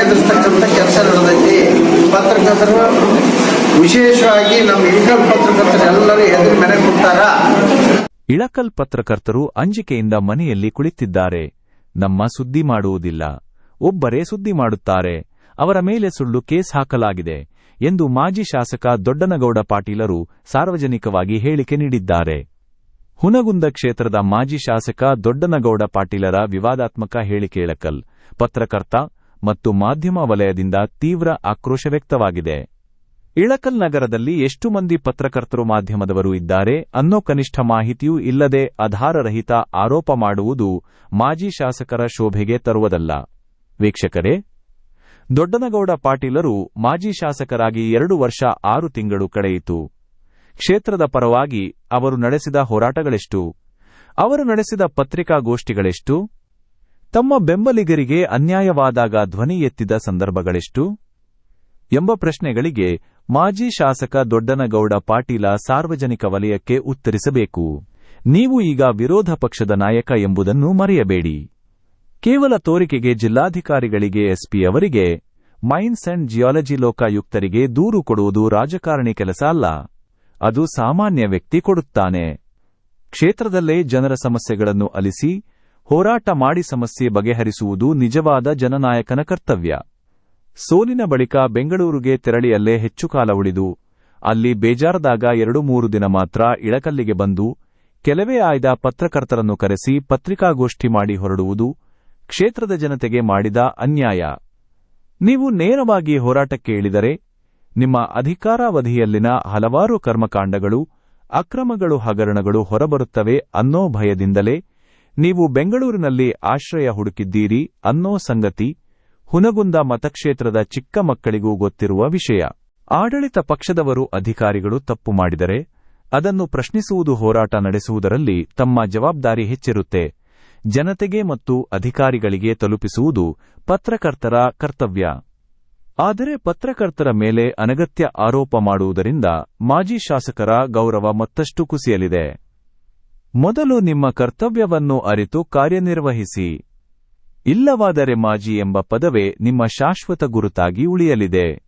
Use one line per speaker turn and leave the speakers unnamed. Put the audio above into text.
ಎದುರಿಸ್ತಕ್ಕಂಥ ಕೆಲಸ ನಡೆದೈತಿ. ಪತ್ರಕರ್ತರು, ವಿಶೇಷವಾಗಿ ನಮ್ಮ ಇಳಕಲ್ ಪತ್ರಕರ್ತರು ಎಲ್ಲರೂ ಎದುರು
ಇಳಕಲ್ ಪತ್ರಕರ್ತರು ಅಂಜಿಕೆಯಿಂದ ಮನೆಯಲ್ಲಿ ಕುಳಿತಿದ್ದಾರೆ. ನಮ್ಮ ಸುದ್ದಿ ಮಾಡುವುದಿಲ್ಲ. ಒಬ್ಬರೇ ಸುದ್ದಿ ಮಾಡುತ್ತಾರೆ. ಅವರ ಮೇಲೆ ಸುಳ್ಳು ಕೇಸ್ ಹಾಕಲಾಗಿದೆ ಎಂದು ಮಾಜಿ ಶಾಸಕ ದೊಡ್ಡನಗೌಡ ಪಾಟೀಲರು ಸಾರ್ವಜನಿಕವಾಗಿ ಹೇಳಿಕೆ ನೀಡಿದ್ದಾರೆ. ಹುನಗುಂದ ಕ್ಷೇತ್ರದ ಮಾಜಿ ಶಾಸಕ ದೊಡ್ಡನಗೌಡ ಪಾಟೀಲರ ವಿವಾದಾತ್ಮಕ ಹೇಳಿಕೆಯಳಕಲ್ ಪತ್ರಕರ್ತ ಮತ್ತು ಮಾಧ್ಯಮ ವಲಯದಿಂದ ತೀವ್ರ ಆಕ್ರೋಶ ವ್ಯಕ್ತವಾಗಿದೆ. ಇಳಕಲ್ ನಗರದಲ್ಲಿ ಎಷ್ಟು ಮಂದಿ ಪತ್ರಕರ್ತರು ಮಾಧ್ಯಮದವರು ಇದ್ದಾರೆ ಅನ್ನೋ ಕನಿಷ್ಠ ಮಾಹಿತಿಯೂ ಇಲ್ಲದೆ ಆಧಾರರಹಿತ ಆರೋಪ ಮಾಡುವುದು ಮಾಜಿ ಶಾಸಕರ ಶೋಭೆಗೆ ತರುವುದಲ್ಲ. ವೀಕ್ಷಕರೇ, ದೊಡ್ಡನಗೌಡ ಪಾಟೀಲರು ಮಾಜಿ ಶಾಸಕರಾಗಿ ಎರಡು ವರ್ಷ ಆರು ತಿಂಗಳು ಕಳೆಯಿತು. ಕ್ಷೇತ್ರದ ಪರವಾಗಿ ಅವರು ನಡೆಸಿದ ಹೋರಾಟಗಳೆಷ್ಟು? ಅವರು ನಡೆಸಿದ ಪತ್ರಿಕಾಗೋಷ್ಠಿಗಳೆಷ್ಟು? ತಮ್ಮ ಬೆಂಬಲಿಗರಿಗೆ ಅನ್ಯಾಯವಾದಾಗ ಧ್ವನಿ ಎತ್ತಿದ ಸಂದರ್ಭಗಳೆಷ್ಟು? ಎಂಬ ಪ್ರಶ್ನೆಗಳಿಗೆ ಮಾಜಿ ಶಾಸಕ ದೊಡ್ಡನಗೌಡ ಪಾಟೀಲ ಸಾರ್ವಜನಿಕ ವಲಯಕ್ಕೆ ಉತ್ತರಿಸಬೇಕು. ನೀವು ಈಗ ವಿರೋಧ ಪಕ್ಷದ ನಾಯಕ ಎಂಬುದನ್ನು ಮರೆಯಬೇಡಿ. ಕೇವಲ ತೋರಿಕೆಗೆ ಜಿಲ್ಲಾಧಿಕಾರಿಗಳಿಗೆ ಎಸ್ಪಿ ಅವರಿಗೆ, ಮೈನ್ಸ್ ಅಂಡ್ ಜಿಯಾಲಜಿ ಲೋಕಾಯುಕ್ತರಿಗೆ ದೂರು ಕೊಡುವುದು ರಾಜಕಾರಣಿ ಕೆಲಸ ಅಲ್ಲ. ಅದು ಸಾಮಾನ್ಯ ವ್ಯಕ್ತಿ ಕೊಡುತ್ತಾನೆ. ಕ್ಷೇತ್ರದಲ್ಲೇ ಜನರ ಸಮಸ್ಯೆಗಳನ್ನು ಅಲಿಸಿ, ಹೋರಾಟ ಮಾಡಿ ಸಮಸ್ಯೆ ಬಗೆಹರಿಸುವುದು ನಿಜವಾದ ಜನನಾಯಕನ ಕರ್ತವ್ಯ. ಸೋಲಿನ ಬಳಿಕ ಬೆಂಗಳೂರಿಗೆ ತೆರಳಿಯಲ್ಲೇ ಹೆಚ್ಚು ಕಾಲ ಉಳಿದು, ಅಲ್ಲಿ ಬೇಜಾರದಾಗ ಎರಡು ಮೂರು ದಿನ ಮಾತ್ರ ಇಳಕಲ್ಲಿಗೆ ಬಂದು, ಕೆಲವೇ ಆಯ್ದ ಪತ್ರಕರ್ತರನ್ನು ಕರೆಸಿ ಪತ್ರಿಕಾಗೋಷ್ಠಿ ಮಾಡಿ ಹೊರಡುವುದು ಕ್ಷೇತ್ರದ ಜನತೆಗೆ ಮಾಡಿದ ಅನ್ಯಾಯ. ನೀವು ನೇರವಾಗಿ ಹೋರಾಟಕ್ಕೆ ಇಳಿದರೆ ನಿಮ್ಮ ಅಧಿಕಾರಾವಧಿಯಲ್ಲಿನ ಹಲವಾರು ಕರ್ಮಕಾಂಡಗಳು, ಅಕ್ರಮಗಳು, ಹಗರಣಗಳು ಹೊರಬರುತ್ತವೆ ಅನ್ನೋ ಭಯದಿಂದಲೇ ನೀವು ಬೆಂಗಳೂರಿನಲ್ಲಿ ಆಶ್ರಯ ಹುಡುಕಿದ್ದೀರಿ ಅನ್ನೋ ಸಂಗತಿ ಹುನಗುಂದ ಮತಕ್ಷೇತ್ರದ ಚಿಕ್ಕ ಮಕ್ಕಳಿಗೂ ಗೊತ್ತಿರುವ ವಿಷಯ. ಆಡಳಿತ ಪಕ್ಷದವರು ಅಧಿಕಾರಿಗಳು ತಪ್ಪು ಮಾಡಿದರೆ ಅದನ್ನು ಪ್ರಶ್ನಿಸುವುದು ಹೋರಾಟ ನಡೆಸುವುದರಲ್ಲಿ ತಮ್ಮ ಜವಾಬ್ದಾರಿ ಹೆಚ್ಚಿರುತ್ತೆ. ಜನತೆಗೆ ಮತ್ತು ಅಧಿಕಾರಿಗಳಿಗೆ ತಲುಪಿಸುವುದು ಪತ್ರಕರ್ತರ ಕರ್ತವ್ಯ. ಆದರೆ ಪತ್ರಕರ್ತರ ಮೇಲೆ ಅನಗತ್ಯ ಆರೋಪ ಮಾಡುವುದರಿಂದ ಮಾಜಿ ಶಾಸಕರ ಗೌರವ ಮತ್ತಷ್ಟು ಕುಸಿಯಲಿದೆ. ಮೊದಲು ನಿಮ್ಮ ಕರ್ತವ್ಯವನ್ನು ಅರಿತು ಕಾರ್ಯನಿರ್ವಹಿಸಿ. ಇಲ್ಲವಾದರೆ ಮಾಜಿ ಎಂಬ ಪದವೇ ನಿಮ್ಮ ಶಾಶ್ವತ ಗುರುತಾಗಿ ಉಳಿಯಲಿದೆ.